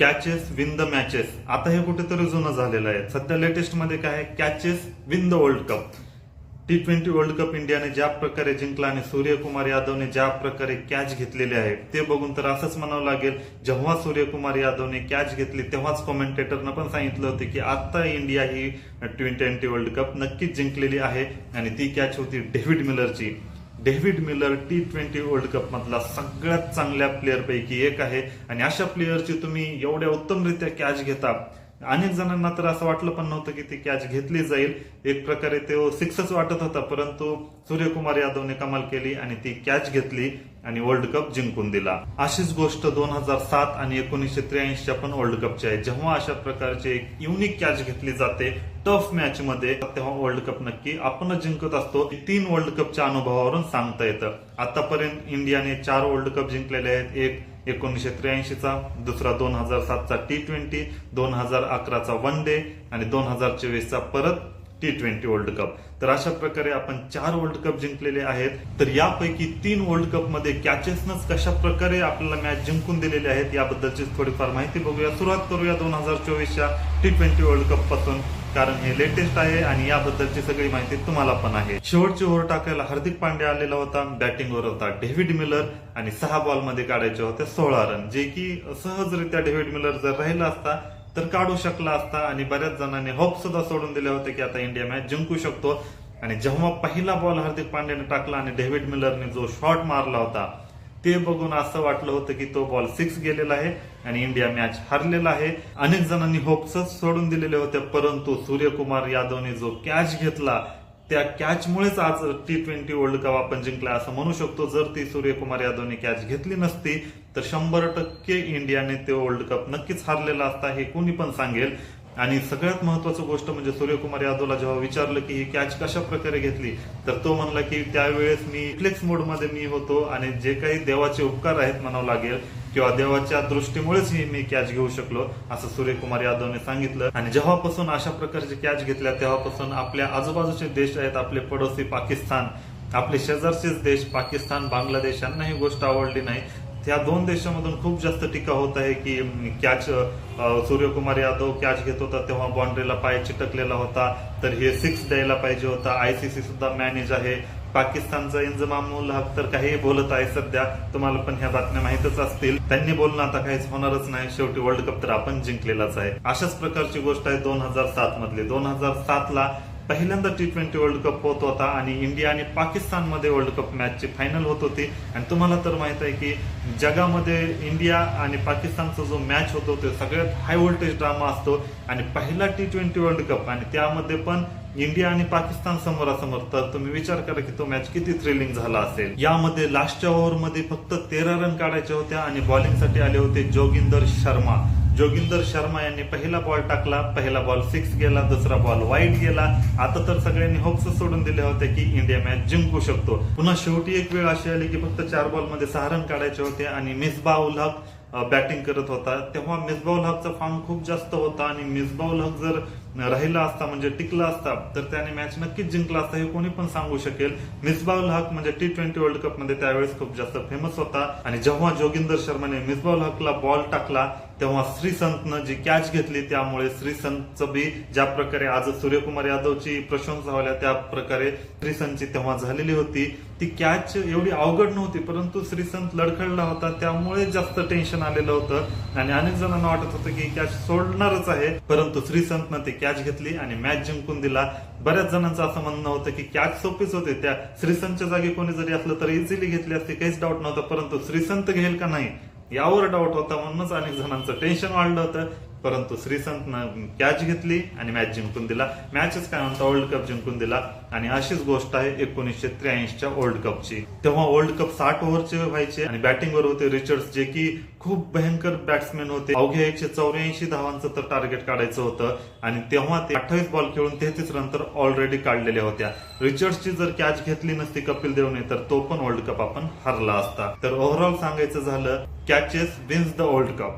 Catches win the matches आता हे कुठेतरी जुनं झालेलं आहे. सध्या लेटेस्टमध्ये काय आहे? Catches win the world cup T twenty world cup इंडियाने ज्या प्रकारे जिंकला आणि सूर्यकुमार यादवने ज्या प्रकारे कॅच घेतलेले आहे ते बघून तर असंच म्हणावं लागेल जेव्हा सूर्यकुमार यादवने कॅच घेतली तेव्हाच कॉमेंटेटरनं पण सांगितलं होतं की आता इंडिया ही टी ट्वेंटी वर्ल्ड कप नक्कीच जिंकलेली आहे आणि ती कॅच होती David मिलरची. David Miller T twenty world cup मधला सगळ्यात चांगल्या प्लेअर पैकी एक आहे. आणि अशा प्लेअरची तुम्ही एवढ्या उत्तमरित्या कॅच घेता अनेक जणांना तर असं वाटलं पण नव्हतं की ती कॅच घेतली जाईल. एक प्रकारे तो सिक्सच वाटत होता परंतु सूर्यकुमार यादवने कमाल केली आणि ती कॅच घेतली आणि वर्ल्ड कप जिंकून दिला. अशीच गोष्ट दोन हजार सात आणि एकोणीसशे त्र्याऐंशीच्या पण वर्ल्ड कपची आहे. जेव्हा अशा प्रकारची एक युनिक कॅच घेतली जाते टफ मॅच मध्ये तेव्हा वर्ल्ड कप नक्की आपणच जिंकत असतो तीन वर्ल्ड कपच्या अनुभवावरून सांगता येतं. आतापर्यंत इंडियाने चार वर्ल्ड कप जिंकलेले आहेत. एक एकोणीसशे त्र्याऐंशीचा दुसरा दोन हजार सातचा टी ट्वेंटी दोन हजार अकराचा वन डे आणि दोन हजार चोवीसचा परत टी ट्वेंटी वर्ल्ड कप तर अशा प्रकारे आपण चार वर्ल्ड कप जिंकलेले आहेत. तर यापैकी तीन वर्ल्ड कपमध्ये कॅचेसनच कशा प्रकारे आपल्याला मॅच जिंकून दिलेले आहेत याबद्दलची थोडीफार माहिती बघूया. सुरुवात करूया दोन हजार चोवीसच्या टी ट्वेंटी वर्ल्ड कपपासून. कारण हे लेटेस्ट आहे आणि याबद्दलची सगळी माहिती तुम्हाला पण आहे. शेवटची ओव्हर टाकायला हार्दिक पांड्या आलेला होता बॅटिंगवर होता डेव्हिड मिलर आणि सहा बॉलमध्ये काढायचे होते सोळा रन जे की सहजरित्या डेव्हिड मिलर जर राहिला असता तर काढू शकला असता आणि बऱ्याच जणांनी होप सुद्धा सोडून दिले होते की आता इंडिया मॅच जिंकू शकतो. आणि जेव्हा पहिला बॉल हार्दिक पांड्याने टाकला आणि डेव्हिड मिलरने जो शॉट मारला होता ते बघून असं वाटलं होतं की तो बॉल सिक्स गेलेला आहे आणि इंडिया मॅच हरलेला आहे. अनेक जणांनी होप्स सोडून दिलेले होते परंतु सूर्यकुमार यादवने जो कॅच घेतला त्या कॅचमुळेच आज टी ट्वेंटी वर्ल्ड कप आपण जिंकला असं म्हणू शकतो. जर ती सूर्यकुमार यादवने कॅच घेतली नसती तर शंभर टक्के इंडियाने ते वर्ल्ड कप नक्कीच हरलेला असता हे कोणी पण सांगेल. आणि सगळ्यात महत्वाचं गोष्ट म्हणजे सूर्यकुमार यादवला जेव्हा विचारलं की ही कॅच कशा प्रकारे घेतली तर तो म्हणला की त्यावेळेस मी फ्लेक्स मोडमध्ये मी होतो आणि जे काही देवाचे उपकार आहेत म्हणावं लागेल किंवा देवाच्या दृष्टीमुळेच ही मी कॅच घेऊ शकलो असं सूर्यकुमार यादवने सांगितलं. आणि जेव्हापासून अशा प्रकारची कॅच घेतल्या तेव्हापासून आपल्या आजूबाजूचे देश आहेत आपले पडोसी पाकिस्तान आपले शेजारचेच देश पाकिस्तान बांगलादेश यांना ही गोष्ट आवडली नाही. त्या दोन देशामधून खूप जास्त टीका होत आहे की कॅच सूर्यकुमार यादव कॅच घेत होता तेव्हा बाउंड्रीला पाय चिटकलेला होता तर हे सिक्स द्यायला पाहिजे होता. आयसीसी सुद्धा मॅनेज आहे. पाकिस्तानचा इंजमामुल हक तर काही बोलत आहे सध्या. तुम्हाला पण ह्या बातम्या माहितच असतील. त्यांनी बोलणं आता काहीच होणारच नाही. शेवटी वर्ल्ड कप तर आपण जिंकलेलाच आहे. अशाच प्रकारची गोष्ट आहे दोन हजार सात मधली. दोन हजार सात ला पहिल्यांदा टी ट्वेंटी वर्ल्ड कप होत होता आणि इंडिया आणि पाकिस्तानमध्ये वर्ल्ड कप मॅचची फायनल होत होती. आणि तुम्हाला तर माहीत आहे की जगामध्ये इंडिया आणि पाकिस्तानचा जो मॅच होतो ते सगळ्यात हाय व्होल्टेज ड्रामा असतो. आणि पहिला टी ट्वेंटी वर्ल्ड कप आणि त्यामध्ये पण इंडिया आणि पाकिस्तान समोरासमोर तर तुम्ही विचार करा की तो मॅच किती थ्रिलिंग झाला असेल. यामध्ये लास्टच्या ओव्हरमध्ये फक्त तेरा रन काढायच्या होत्या आणि बॉलिंगसाठी आले होते जोगिंदर शर्मा. जोगिंदर शर्मा यांनी पहिला बॉल टाकला पहिला बॉल सिक्स गेला दुसरा बॉल वाईट गेला. आता तर सगळ्यांनी होप्स सोडून दिले होते की इंडिया मॅच जिंकू शकतो. पुन्हा शेवटी एक वेळ अशी आली की फक्त चार बॉलमध्ये सहा रन काढायचे होते आणि मिसबा उल हक बॅटिंग करत होता. तेव्हा मिसबाउल हकचा फॉर्म खूप जास्त होता आणि मिसबाउल हक जर राहिला असता म्हणजे टिकला असता तर त्याने मॅच नक्कीच जिंकला असता हे कोणी पण सांगू शकेल. मिसबाउल हक म्हणजे टी ट्वेंटी वर्ल्ड कपमध्ये त्यावेळेस खूप जास्त फेमस होता. आणि जेव्हा जोगिंदर शर्माने मिसबाउल हकला बॉल टाकला तेव्हा श्रीसंतनं जी कॅच घेतली त्यामुळे श्रीसंतचं बी ज्या प्रकारे आज सूर्यकुमार यादवची प्रशंसा व्हायला त्या प्रकारे श्रीसंतची तेव्हा झालेली होती. ती कॅच एवढी अवघड नव्हती परंतु श्रीसंत लडखडला होता त्यामुळे जास्त टेन्शन आलेलं होतं. आणि अनेक जणांना वाटत होतं की कॅच सोडणारच आहे परंतु श्रीसंतनं ती कॅच घेतली आणि मॅच जिंकून दिला. बऱ्याच जणांचं असं म्हणणं होतं की कॅच सोपीच होते. त्या श्रीसंतच्या जागी कोणी जरी असलं तर इझिली घेतली असती काहीच डाऊट नव्हता. परंतु श्रीसंत घेईल का नाही यावर डाऊट होता म्हणूनच अनेक जणांचं टेन्शन वाढलं होतं. परंतु श्रीसंतनं कॅच घेतली आणि मॅच जिंकून दिला. मॅचच काय म्हणता वर्ल्ड कप जिंकून दिला. आणि अशीच गोष्ट आहे एकोणीसशे त्र्याऐंशीच्या वर्ल्ड कपची तेव्हा वर्ल्ड कप साठ ओव्हरचे व्हायचे आणि बॅटिंगवर होते रिचर्ड्स जे की खूप भयंकर बॅट्समॅन होते. अवघ्या एकशे चौऱ्याऐंशी धावांचं तर टार्गेट काढायचं होतं. आणि तेव्हा ते अठ्ठावीस बॉल खेळून तेहतीस रन तर ऑलरेडी काढलेल्या होत्या. रिचर्ड्सची जर कॅच घेतली नसती कपिल देवने तर तो पण वर्ल्ड कप आपण हरला असता. तर ओव्हरऑल सांगायचं झालं catches wins the world cup